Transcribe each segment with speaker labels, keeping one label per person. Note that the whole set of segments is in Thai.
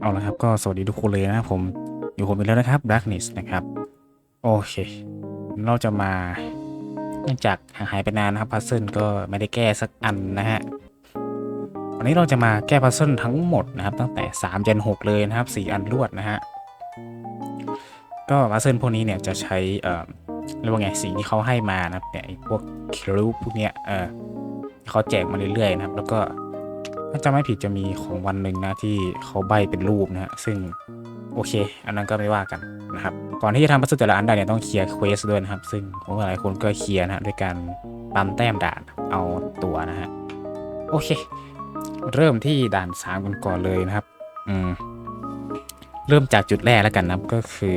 Speaker 1: เอาละครับก็สวัสดีทุกคนเลยนะครับผมอยู่ผมอีกแล้วนะครับ Darkness นะครับโอเค เราจะมาเนื่องจากห่างหายไปนานนะครับพัซเซิลก็ไม่ได้แก้สักอันนะฮะวันนี้เราจะมาแก้พัซเซิลทั้งหมดนะครับ ตั้งแต่3ยัน6เลยนะครับ 4 อันรวดนะฮะก็พัซเซิลพวกนี้เนี่ยจะใช้เอ่อเรียกว่าไงสิ่งที่เขาให้มานะครับเนี่ยไอ้พวกคิรูพวกเนี้ยเออเขาแจกมาเรื่อยๆนะครับ แล้วก็ ถ้าจำไม่ผิดจะมีของวันหนึ่งนะที่เขาใบเป็นรูปนะฮะซึ่งโอเค อันนั้นก็ไม่ว่ากันนะครับ ก่อนที่จะทำพัสดุแต่ละอันได้เนี่ยต้องเคลียร์เควสด้วยนะครับ ซึ่งผมหลายคนก็เคลียร์นะฮะด้วยการปั๊มแต้มด่านเอาตัวนะฮะโอเค เริ่มที่ด่านสามกันก่อนเลยนะครับ อืมเริ่มจากจุดแรกแล้วกันนะครับก็คือ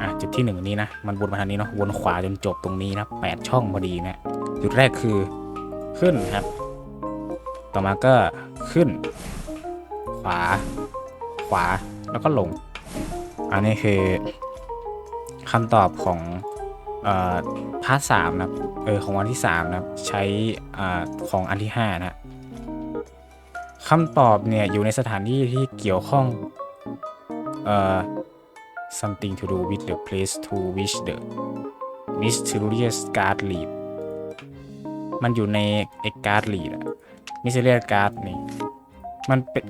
Speaker 1: อะจุดที่หนึ่งนี้นะมันวนมาทางนี้เนาะวนขวาจนจบตรงนี้นะแปดช่องพอดีนะจุดแรกคือขึ้นครับ ต่อมาก็ขึ้น ขวา ขวาแล้วก็ลง อันนี้คือคำตอบของออพาร์ทสามนะเออของวันที่สามนะครับ ใช้อ่าของอันที่ห้านะฮะคำตอบเนี่ยอยู่ในสถานที่ที่เกี่ยวข้องเอ่อ something to do with the place to which the mysterious guard lead มันอยู่ในไอ้ guard lead อะ มิสเรียการ์ดนี่ มันเป็น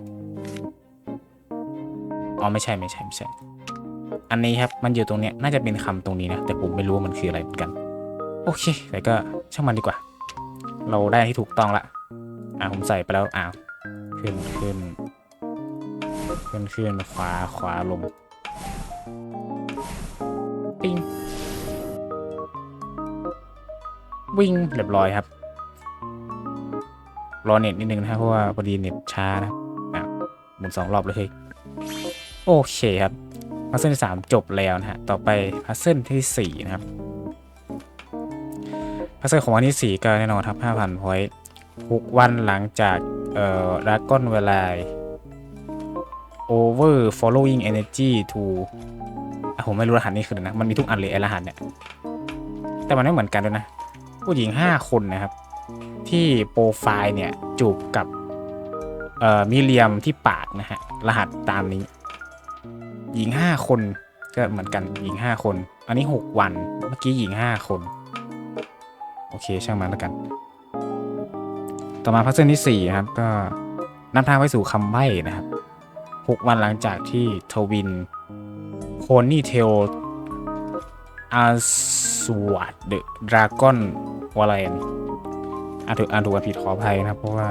Speaker 1: อ๋อ ไม่ใช่ไม่ใช่ไม่ใช่ อันนี้ครับ มันอยู่ตรงเนี้ย น่าจะเป็นคำตรงนี้นะ แต่ผมไม่รู้ว่ามันคืออะไรเหมือนกัน โอเค แต่ก็ช่างมันดีกว่า เราได้ที่ถูกต้องละ อ่าผมใส่ไปแล้ว อ้าว ขึ้นขึ้น ขึ้นขึ้นขวาขวาลง ปิ้งวิ่งเรียบร้อยครับ รอเน็ตนิดนึงนะเพราะว่าพอดีเน็ตช้านะอะหมุนสองรอบเลยเฮ้ยโอเคครับพัซเซิลที่สามจบแล้วนะฮะต่อไปพัซเซิลที่สี่นะครับพัซเซิลของวันที่สี่ก็แน่นอนครับห้าพันพอยต์ทุกวันหลังจากเอ่อราก้อนเวลา over following energy to อะผมไม่รู้รหัสนี้คืออะไรนะ มันมีทุกอันเลยไอรหัสเนี่ย แต่มันไม่เหมือนกันด้วยนะ ผู้หญิง 5 คนนะครับ ที่โปรไฟล์เนี่ยจูบกับเอ่อมิเลียมที่ปากนะฮะ รหัสตามนี้ หญิง 5 คนก็เหมือนกันหญิง 5 คน อันนี้ 6 วันเมื่อกี้หญิง 5 คน โอเคช่างมันแล้วกัน ต่อมาพัซเซิลที่4นะครับ ก็นำทางไปสู่คำใบ้นะครับ 6 วันหลังจากที่ทวินโพนี่เทลอาสวัดเดอะดราก้อนวาเลน อ่าถูกอ่าถูกอ่าผิดขออภัยนะครับ เพราะว่า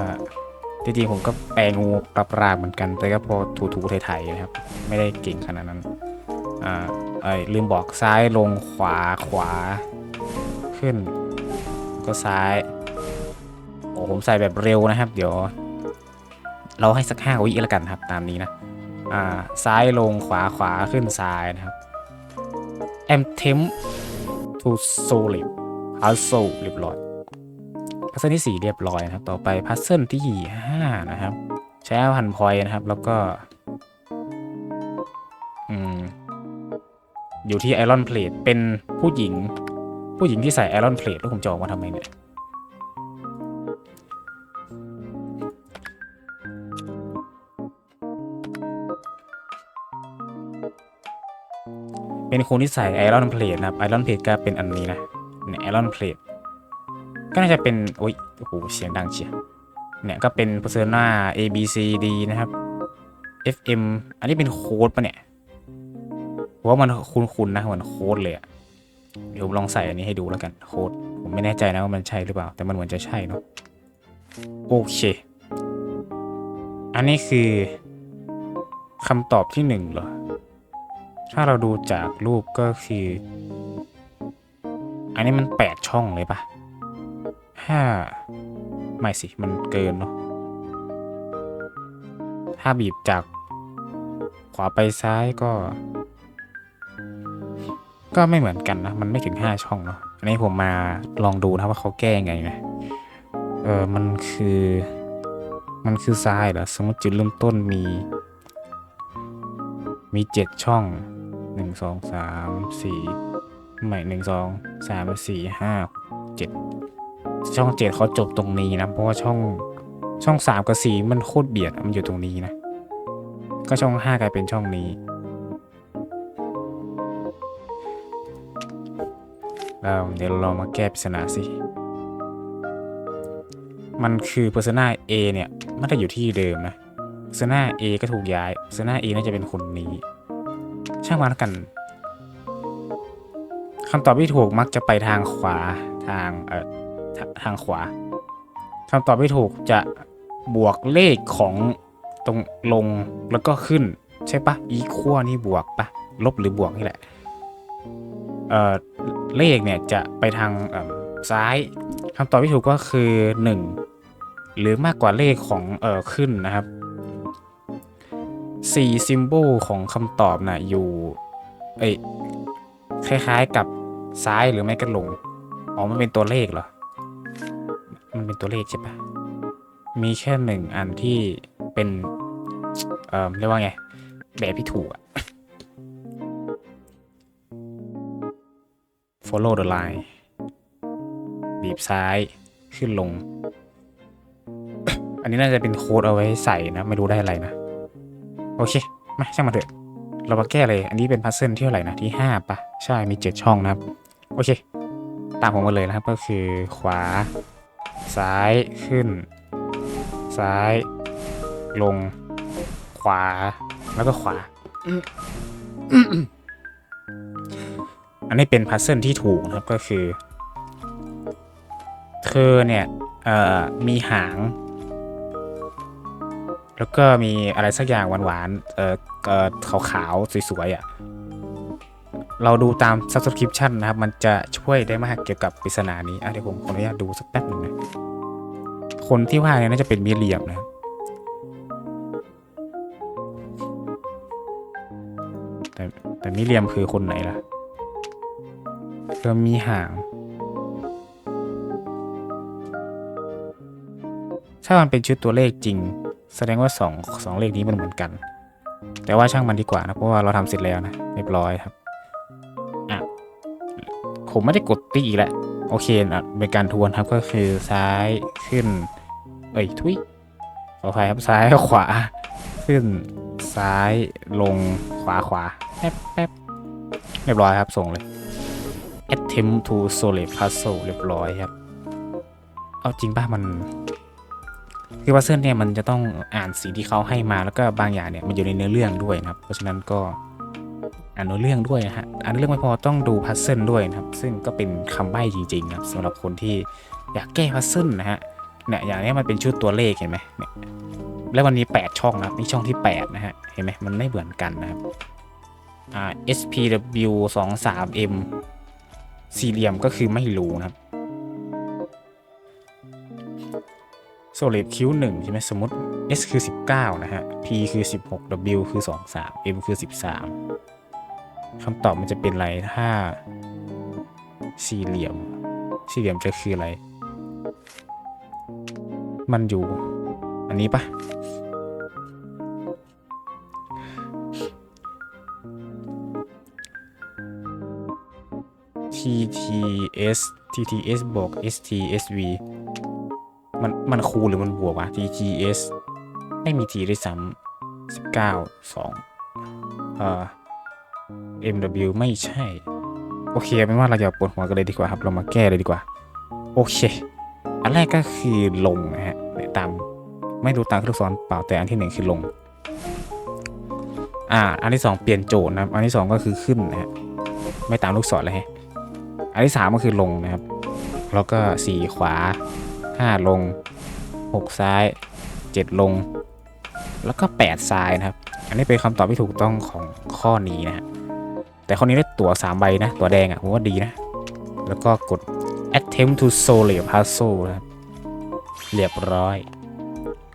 Speaker 1: จริงๆผมก็แปลงูปรับปรามเหมือนกัน แต่ก็พอถูๆไทยๆนะครับ ไม่ได้เก่งขนาดนั้นอ่าไอ้ลืมบอกซ้ายลงขวาขวา ขึ้น ก็ซ้ายโอ้ผมใส่แบบเร็วนะครับ เดี๋ยว เราให้สักห้าวิแล้วกันครับ ตามนี้นะอ่าซ้ายลงขวาขวาขึ้นซ้ายนะครับ a m t e m to solid พัซโซเรียบร้อย พัซเซิลที่ 4 เรียบร้อยนะครับ ต่อไปพัซเซิลที่ 5 นะครับ ใช้พันพอยนะครับ แล้วก็ อืม อยู่ที่ไอรอนเพลทเป็นผู้หญิง ผู้หญิงที่ใส่ไอรอนเพลทแล้วผมจะออกมาทำไมเนี่ยเป็นคนที่ใส่ไอรอนเพลทนะครับไอรอนเพลทก็เป็นอันนี้นะเนี่ยไอรอนเพลท ก็น่าจะเป็น โอ้ยโอ้โหเสียงดังเชียเนี่ยก็เป็น persona A B C D นะครับ F M อันนี้เป็นโค้ดปะเนี่ยผมว่ามันคุ้นๆนะเหมือนโค้ดเลยอะเดี๋ยวผมลองใส่อันนี้ให้ดูแล้วกันโค้ดผมไม่แน่ใจนะว่ามันใช่หรือเปล่า แต่มันเหมือนจะใช่เนาะโอเค อันนี้คือคำตอบที่หนึ่งเหรอ ถ้าเราดูจากรูปก็คือ อันนี้มันแปดช่องเลยปะ ห้าไม่สิ มันเกินเนาะถ้าบีบจากขวาไปซ้ายก็ ก็ไม่เหมือนกันนะ มันไม่ถึงห้าช่องเนาะอันนี้ผมมาลองดูนะว่าเขาแก้ยังไงนะเออมันคือ มันคือซ้ายเหรอสมมติจุดเริ่มต้นมี มีเจ็ดช่องหนึ่งสองสามสี่ไม่หนึ่งสองสามสี่ห้าเจ็ด ช่องเจ็ดเขาจบตรงนี้นะเพราะว่าช่องช่องสามกับสี่มันโคตรเบียดมันอยู่ตรงนี้นะ ก็ช่องห้ากลายเป็นช่องนี้แล้วเดี๋ยวเรามาแก้ปริศนาสิ มันคือ Persona A เนี่ยไม่ได้อยู่ที่เดิมนะ Persona A ก็ถูกย้าย Persona A น่าจะเป็นคนนี้ ช่างมันกันคำตอบที่ถูกมักจะไปทางขวาทางเอ่อ ทาทางขวาคำตอบที่ถูกจะบวกเลขของตรงลงแล้วก็ขึ้น ใช่ปะอีขั้วนี่บวกปะลบหรือบวกนี่แหละเอ่อเลขเนี่ยจะไปทางซ้ายคำตอบที่ถูกก็คือ 1 หรือมากกว่าเลขของเอ่อขึ้นนะครับสี่ซิมโบลของคำตอบนะ่ะอยู่เอ้คล้ายๆกับซ้ายหรือไม่ก็ลง อ๋อมันเป็นตัวเลขเหรอ เป็นตัวเลขใช่ปะมีแค่หนึ่งอันที่เป็น เอ่อเรียกว่าไง แบบที่ถูกอะ follow the line บีบซ้ายขึ้นลง อันนี้น่าจะเป็นโค้ดเอาไว้ใส่นะ ไม่รู้ได้อะไรนะ โอเค มาช่างมาเถอะ เรามาแก้เลย อันนี้เป็นพัซเซิลที่เท่าไหร่นะ ที่ 5ปะใช่มี 7 ช่องนะครับ โอเค ตามผมมาเลยนะครับ ก็คือขวา ซ้ายขึ้น ซ้าย ลง ขวา แล้วก็ขวา อันนี้เป็นพัซเซิลที่ถูกนะครับก็คือ เธอเนี่ยมีหาง แล้วก็มีอะไรสักอย่างหวานๆเออขาวๆสวยๆอะ เราดูตาม subscription นะครับ มันจะช่วยได้มากเกี่ยวกับปริศนานี้อะเดี๋ยวผมขออนุญาตดูสักแป๊บหนึ่งนะ คนที่ว่าเนี่ยน่าจะเป็นมิเรียมนะ แต่แต่มิเรียมคือคนไหนล่ะเธอมีหาง ถ้ามันเป็นชุดตัวเลขจริง แสดงว่าสองสองเลขนี้มันเหมือนกัน แต่ว่าช่างมันดีกว่านะ เพราะว่าเราทำเสร็จแล้วนะ เรียบร้อยครับ ผมไม่ได้กดติ๊กอีกแล้วโอเคนะเป็นการทวนครับก็คือซ้ายขึ้น เอ้ยทุยขออภัยครับซ้ายขวา ขึ้นซ้ายลงขวาขวาแป๊บแป๊บเรียบร้อยครับส่งเลย attempt to solve puzzle เรียบร้อยครับ เอาจริงป่ะมัน คือพัซเซิลเนี่ยมันจะต้องอ่านสิ่งที่เขาให้มาแล้วก็บางอย่างเนี่ยมันอยู่ในเนื้อเรื่องด้วยนะครับ เพราะฉะนั้นก็ อ่านเนื้อเรื่องด้วยนะฮะอ่านเนื้เรื่องไม่พอต้องดูพัซเซิลด้วยนะครับซึ่งก็เป็นคำใบ้จริงๆครับสำหรับคนที่อยากแก้พัซเซิลนะฮะเนี่ยอย่างนี้มันเป็นชุดตัวเลขเห็นไหมเนี่ยแล้ววันนี้ 8 ช่องนะครับนี่ช่องที่ 8 นะฮะเห็นไหมมันไม่เหมือนกันนะครับอ่า SPW 2 3 M สี่เหลี่ยมก็คือไม่รู้นะครับโซลิดคิวหนึ่งใช่ไหมสมมติ S คือ 19 นะฮะ P คือ 16 W คือ 23 M คือ 13 คำตอบมันจะเป็นอะไรถ้า สี่เหลี่ยม สี่เหลี่ยมจะคืออะไร มันอยู่ อันนี้ปะ TTS TTS บวก STSV มัน มันคูณหรือมันบวกวะ TTS ไม่มี T ด้วยซ้ำสิบเก้าสองเอ่อ MW ไม่ใช่ โอเคไม่ว่าเราจะปวดหัวกันเลยดีกว่าครับ เรามาแก้เลยดีกว่า โอเค อันแรกก็คือลงนะฮะเนี่ยตามไม่ดูตามลูกศรเปล่าแต่อันที่หนึ่งคือลง อ่า อันที่สองเปลี่ยนโจทย์นะครับ อันที่สองก็คือขึ้นนะฮะ ไม่ตามลูกศรเลยฮะ อันที่สามก็คือลงนะครับ แล้วก็สี่ขวาห้าลงหกซ้ายเจ็ดลง แล้วก็แปดซ้ายนะครับ อันนี้เป็นคำตอบที่ถูกต้องของข้อนี้นะฮะ แต่ข้อนี้ได้ตั๋วสามใบนะ ตั๋วแดงอะ่ะผมว่าดีนะ แล้วก็กด attempt to solve puzzle นะครับเรียบร้อย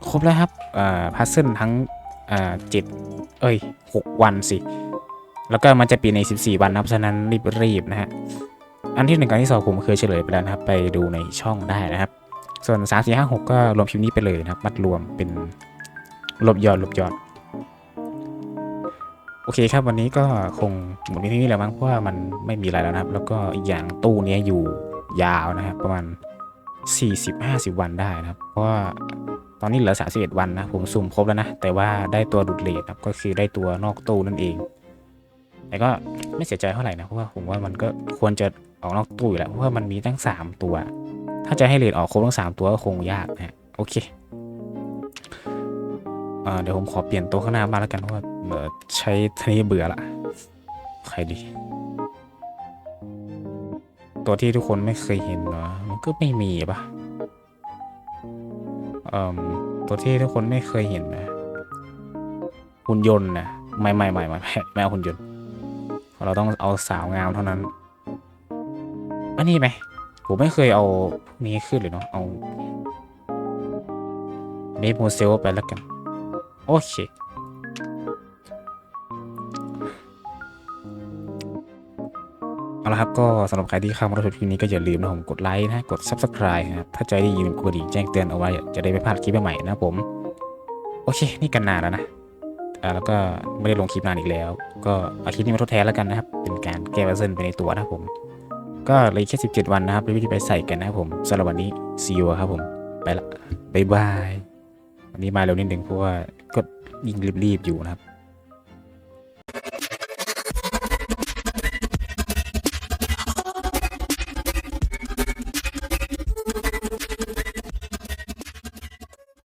Speaker 1: ครบแล้วครับอ่า p u z z l ทั้งอ่าเจ็ดเอ้ยหกวันสิ แล้วก็มันจะปีใน 14 วันนะครับฉะนั้นรีบๆนะฮะอันที่หนึ่งกับที่สองผมเคยเฉลยไปแล้วนะครับ ไปดูในช่องได้นะครับ ส่วน 3 4 5 6 ก็รวมคลิปนี้ไปเลยนะครับ มัดรวมเป็นลบยอดลบยอด โอเคครับวันนี้ก็คงหมดเพียงนี้แหละมั้งเพราะว่ามันไม่มีอะไรแล้วนะครับ แล้วก็อีกอย่างตู้เนี้ยอยู่ยาวนะครับ ประมาณ 40-50 วันได้นะครับ เพราะว่าตอนนี้เหลือ 31 วันนะ ผมสุ่มครบแล้วนะ แต่ว่าได้ตัวดุดเลทครับ ก็คือได้ตัวนอกตู้นั่นเอง แต่ก็ไม่เสียใจเท่าไหร่นะ เพราะว่าผมว่ามันก็ควรจะออกนอกตู้อยู่แล้ว เพราะว่ามันมีตั้ง 3 ตัว ถ้าจะให้เลทออกครบทั้ง 3 ตัวก็คงยากนะฮะโอเคเอเดี๋ยวผมขอเปลี่ยนตัวข้างหน้าบ้าแล้วกันเพราะว่า เออใช้ทนี้เบื่อละ ใครดี ตัวที่ทุกคนไม่เคยเห็นเหรอมันก็ไม่มีปะเอ่อตัวที่ทุกคนไม่เคยเห็นนะหุ่นยนต์นะไม่ไม่ไม่ไม่ไม่ไม่เอาหุ่นยนต์ เราต้องเอาสาวงามเท่านั้นอันนี้ไหมผมไม่เคยเอาพวกนี้ขึ้นเลยเนาะเอาเนฟโมเซลไปแล้วกัน โอเค ละครับก็สำหรับใครที่เข้ามารับชมคลิปนี้ก็อย่าลืมนะผมกดไลค์นะกด Subscribe นะครับถ้าใจดีอย่าลืมกดกระดิ่งแจ้งเตือนเอาไว้จะได้ไม่พลาดคลิปใหม่ๆนะผม โอเค นี่กันนานแล้วนะอ่าแล้วก็ไม่ได้ลงคลิปนานอีกแล้ว ก็เอาคลิปนี้มาทดแทนแล้วกันนะครับ เป็นการแก้บัซเซิลไปในตัวนะผม ก็เลยแค่ 17 วันนะครับเป็นวิธีไปใส่กันนะครับผมสำหรับวันนี้ซีอครับผมไปละบายบายวันนี้มาเร็วนิดนึงเพราะว่าก็ยิงรีบๆอยู่นะครับ